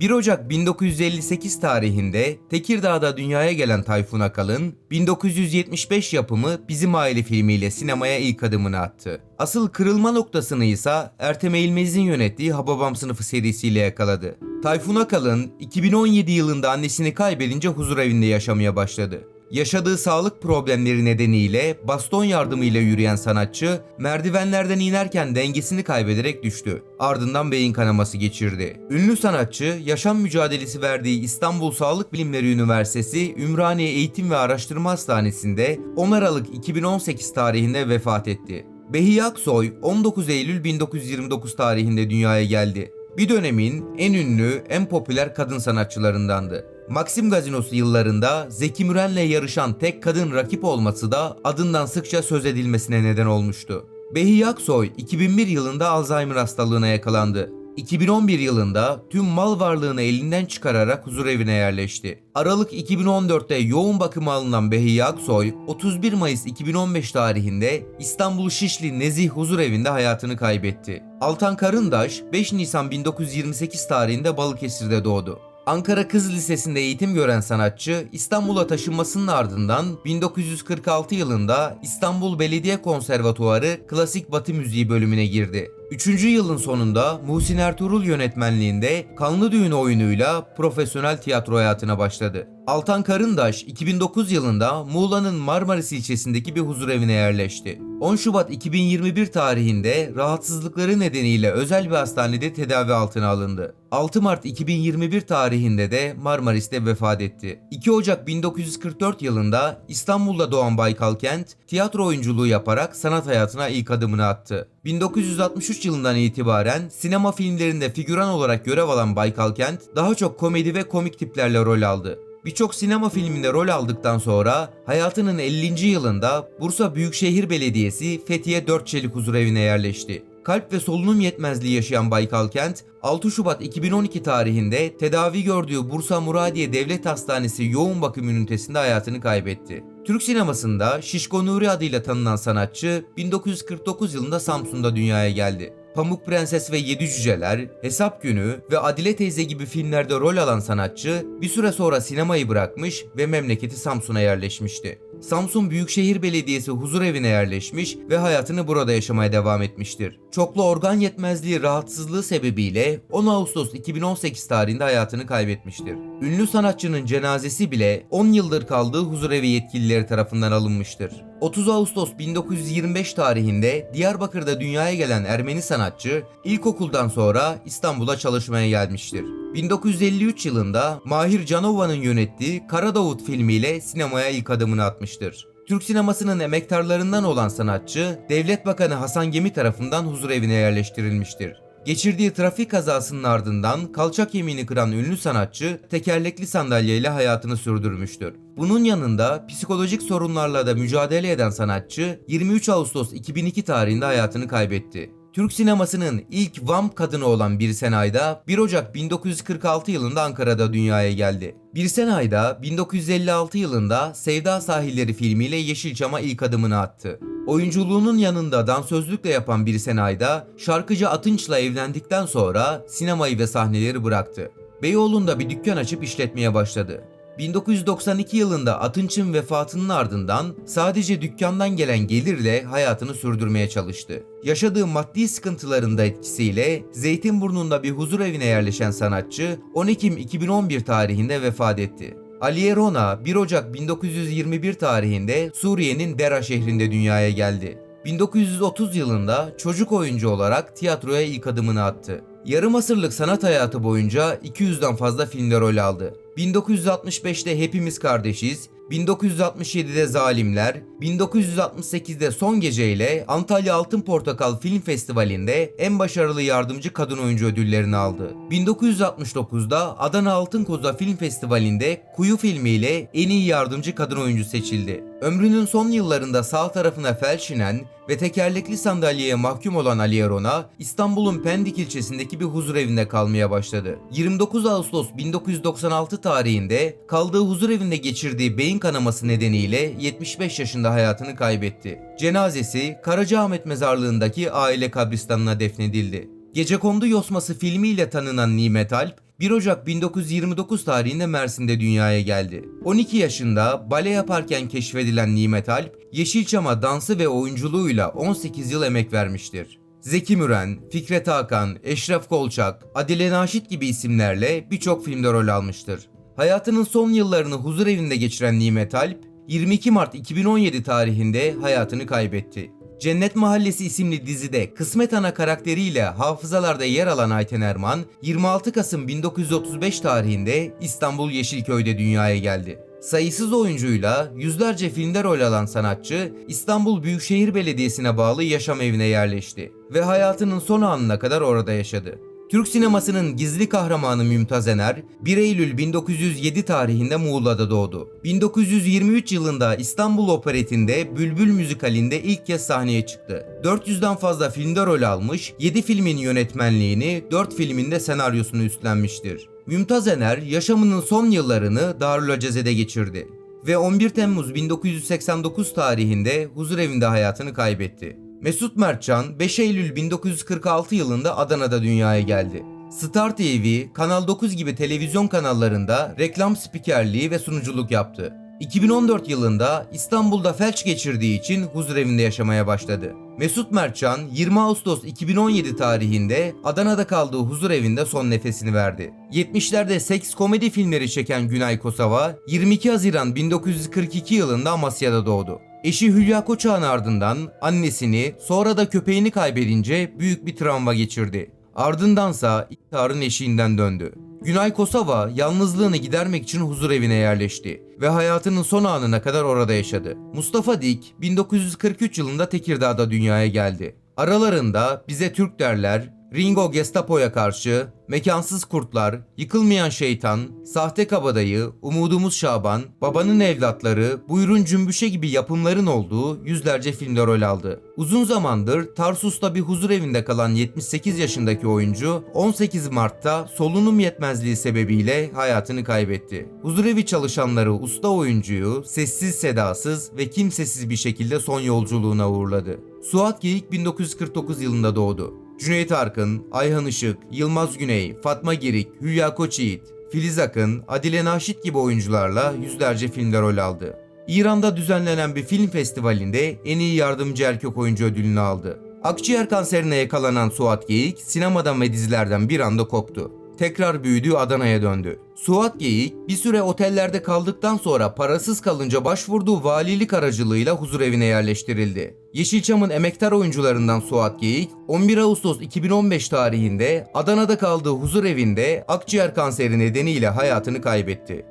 1 Ocak 1958 tarihinde Tekirdağ'da dünyaya gelen Tayfun Akalın, 1975 yapımı Bizim Aile filmiyle sinemaya ilk adımını attı. Asıl kırılma noktasını ise Ertem Eğilmez'in yönettiği Hababam sınıfı serisiyle yakaladı. Tayfun Akalın 2017 yılında annesini kaybedince huzur evinde yaşamaya başladı. Yaşadığı sağlık problemleri nedeniyle baston yardımıyla yürüyen sanatçı merdivenlerden inerken dengesini kaybederek düştü. Ardından beyin kanaması geçirdi. Ünlü sanatçı yaşam mücadelesi verdiği İstanbul Sağlık Bilimleri Üniversitesi Ümraniye Eğitim ve Araştırma Hastanesi'nde 10 Aralık 2018 tarihinde vefat etti. Behiye Aksoy 19 Eylül 1929 tarihinde dünyaya geldi. Bir dönemin en ünlü, en popüler kadın sanatçılarındandı. Maxim Gazinosu yıllarında Zeki Müren'le yarışan tek kadın rakip olması da adından sıkça söz edilmesine neden olmuştu. Behiye Aksoy 2001 yılında Alzheimer hastalığına yakalandı. 2011 yılında tüm mal varlığını elinden çıkararak huzurevine yerleşti. Aralık 2014'te yoğun bakıma alınan Behiye Aksoy, 31 Mayıs 2015 tarihinde İstanbul Şişli Nezih Huzurevinde hayatını kaybetti. Altan Karındaş, 5 Nisan 1928 tarihinde Balıkesir'de doğdu. Ankara Kız Lisesi'nde eğitim gören sanatçı İstanbul'a taşınmasının ardından 1946 yılında İstanbul Belediye Konservatuarı Klasik Batı Müziği bölümüne girdi. Üçüncü yılın sonunda Muhsin Ertuğrul yönetmenliğinde Kanlı Düğün oyunuyla profesyonel tiyatro hayatına başladı. Altan Karındaş 2009 yılında Muğla'nın Marmaris ilçesindeki bir huzurevine yerleşti. 10 Şubat 2021 tarihinde rahatsızlıkları nedeniyle özel bir hastanede tedavi altına alındı. 6 Mart 2021 tarihinde de Marmaris'te vefat etti. 2 Ocak 1944 yılında İstanbul'da doğan Baykal Kent, tiyatro oyunculuğu yaparak sanat hayatına ilk adımını attı. 1963 yılından itibaren sinema filmlerinde figüran olarak görev alan Baykal Kent daha çok komedi ve komik tiplerle rol aldı. Birçok sinema filminde rol aldıktan sonra hayatının 50. yılında Bursa Büyükşehir Belediyesi Fethiye 4 Çelik Huzurevine yerleşti. Kalp ve solunum yetmezliği yaşayan Baykal Kent, 6 Şubat 2012 tarihinde tedavi gördüğü Bursa Muradiye Devlet Hastanesi yoğun bakım ünitesinde hayatını kaybetti. Türk sinemasında Şişko Nuri adıyla tanınan sanatçı 1949 yılında Samsun'da dünyaya geldi. Pamuk Prenses ve Yedi Cüceler, Hesap Günü ve Adile Teyze gibi filmlerde rol alan sanatçı bir süre sonra sinemayı bırakmış ve memleketi Samsun'a yerleşmişti. Samsun Büyükşehir Belediyesi huzur evine yerleşmiş ve hayatını burada yaşamaya devam etmiştir. Çoklu organ yetmezliği rahatsızlığı sebebiyle 10 Ağustos 2018 tarihinde hayatını kaybetmiştir. Ünlü sanatçının cenazesi bile 10 yıldır kaldığı huzurevi yetkilileri tarafından alınmıştır. 30 Ağustos 1925 tarihinde Diyarbakır'da dünyaya gelen Ermeni sanatçı ilkokuldan sonra İstanbul'a çalışmaya gelmiştir. 1953 yılında Mahir Canova'nın yönettiği Kara Davut filmiyle sinemaya ilk adımını atmıştır. Türk sinemasının emektarlarından olan sanatçı, Devlet Bakanı Hasan Gemi tarafından huzurevine yerleştirilmiştir. Geçirdiği trafik kazasının ardından kalçak yemini kıran ünlü sanatçı tekerlekli sandalyeyle hayatını sürdürmüştür. Bunun yanında psikolojik sorunlarla da mücadele eden sanatçı 23 Ağustos 2002 tarihinde hayatını kaybetti. Türk sinemasının ilk vamp kadını olan Birsen Ayda 1 Ocak 1946 yılında Ankara'da dünyaya geldi. Birsen Ayda 1956 yılında Sevda Sahilleri filmiyle Yeşilçam'a ilk adımını attı. Oyunculuğunun yanında dansözlükle yapan Birsen Ayda şarkıcı Atınç'la evlendikten sonra sinemayı ve sahneleri bıraktı. Beyoğlu'nda bir dükkan açıp işletmeye başladı. 1992 yılında Atınç'ın vefatının ardından sadece dükkandan gelen gelirle hayatını sürdürmeye çalıştı. Yaşadığı maddi sıkıntıların da etkisiyle Zeytinburnu'nda bir huzur evine yerleşen sanatçı 10 Ekim 2011 tarihinde vefat etti. Aliye Rona 1 Ocak 1921 tarihinde Suriye'nin Dera şehrinde dünyaya geldi. 1930 yılında çocuk oyuncu olarak tiyatroya ilk adımını attı. Yarım asırlık sanat hayatı boyunca 200'den fazla filmde rol aldı. 1965'te Hepimiz Kardeşiz, 1967'de Zalimler, 1968'de Son Gece ile Antalya Altın Portakal Film Festivali'nde en başarılı yardımcı kadın oyuncu ödüllerini aldı. 1969'da Adana Altın Koza Film Festivali'nde Kuyu filmiyle en iyi yardımcı kadın oyuncu seçildi. Ömrünün son yıllarında sağ tarafına felç inen ve tekerlekli sandalyeye mahkum olan Ali Erona, İstanbul'un Pendik ilçesindeki bir huzurevinde kalmaya başladı. 29 Ağustos 1996 tarihinde kaldığı huzurevinde geçirdiği beyin kanaması nedeniyle 75 yaşında hayatını kaybetti. Cenazesi Karacaahmet mezarlığındaki aile kabristanına defnedildi. Gecekondu Yosması filmiyle tanınan Nimet Alp, 1 Ocak 1929 tarihinde Mersin'de dünyaya geldi. 12 yaşında bale yaparken keşfedilen Nimet Alp, Yeşilçam'a dansı ve oyunculuğuyla 18 yıl emek vermiştir. Zeki Müren, Fikret Hakan, Eşref Kolçak, Adile Naşit gibi isimlerle birçok filmde rol almıştır. Hayatının son yıllarını huzur evinde geçiren Nimet Alp, 22 Mart 2017 tarihinde hayatını kaybetti. Cennet Mahallesi isimli dizide Kısmet Ana karakteriyle hafızalarda yer alan Ayten Erman, 26 Kasım 1935 tarihinde İstanbul Yeşilköy'de dünyaya geldi. Sayısız oyuncuyla yüzlerce filmde rol alan sanatçı İstanbul Büyükşehir Belediyesi'ne bağlı yaşam evine yerleşti ve hayatının son anına kadar orada yaşadı. Türk sinemasının gizli kahramanı Mümtaz Ener 1 Eylül 1907 tarihinde Muğla'da doğdu. 1923 yılında İstanbul Operetinde Bülbül müzikalinde ilk kez sahneye çıktı. 400'den fazla filmde rol almış, 7 filmin yönetmenliğini, 4 filmin de senaryosunu üstlenmiştir. Mümtaz Ener yaşamının son yıllarını Darülaceze'de geçirdi ve 11 Temmuz 1989 tarihinde huzurevinde hayatını kaybetti. Mesut Mertcan 5 Eylül 1946 yılında Adana'da dünyaya geldi. Star TV, Kanal 9 gibi televizyon kanallarında reklam spikerliği ve sunuculuk yaptı. 2014 yılında İstanbul'da felç geçirdiği için huzurevinde yaşamaya başladı. Mesut Mertcan 20 Ağustos 2017 tarihinde Adana'da kaldığı huzurevinde son nefesini verdi. 70'lerde seks komedi filmleri çeken Günay Kosova 22 Haziran 1942 yılında Amasya'da doğdu. Eşi Hülya Koçak'ın ardından annesini sonra da köpeğini kaybedince büyük bir travma geçirdi. Ardındansa intiharın eşiğinden döndü. Günay Kosova yalnızlığını gidermek için huzur evine yerleşti ve hayatının son anına kadar orada yaşadı. Mustafa Dik 1943 yılında Tekirdağ'da dünyaya geldi. Aralarında Bize Türk derler, Ringo Gestapo'ya karşı, Mekansız Kurtlar, Yıkılmayan Şeytan, Sahte Kabadayı, Umudumuz Şaban, Babanın Evlatları, Buyurun Cümbüşe gibi yapımların olduğu yüzlerce filmde rol aldı. Uzun zamandır Tarsus'ta bir huzur evinde kalan 78 yaşındaki oyuncu 18 Mart'ta solunum yetmezliği sebebiyle hayatını kaybetti. Huzurevi çalışanları usta oyuncuyu sessiz sedasız ve kimsesiz bir şekilde son yolculuğuna uğurladı. Suat Geyik 1949 yılında doğdu. Cüneyt Arkın, Ayhan Işık, Yılmaz Güney, Fatma Girik, Hülya Koçyiğit, Filiz Akın, Adile Naşit gibi oyuncularla yüzlerce filmde rol aldı. İran'da düzenlenen bir film festivalinde en iyi yardımcı erkek oyuncu ödülünü aldı. Akciğer kanserine yakalanan Suat Geyik sinemadan ve dizilerden bir anda koptu. Tekrar büyüdüğü Adana'ya döndü. Suat Geyik bir süre otellerde kaldıktan sonra parasız kalınca başvurduğu valilik aracılığıyla huzur evine yerleştirildi. Yeşilçam'ın emektar oyuncularından Suat Geyik 11 Ağustos 2015 tarihinde Adana'da kaldığı huzur evinde akciğer kanseri nedeniyle hayatını kaybetti.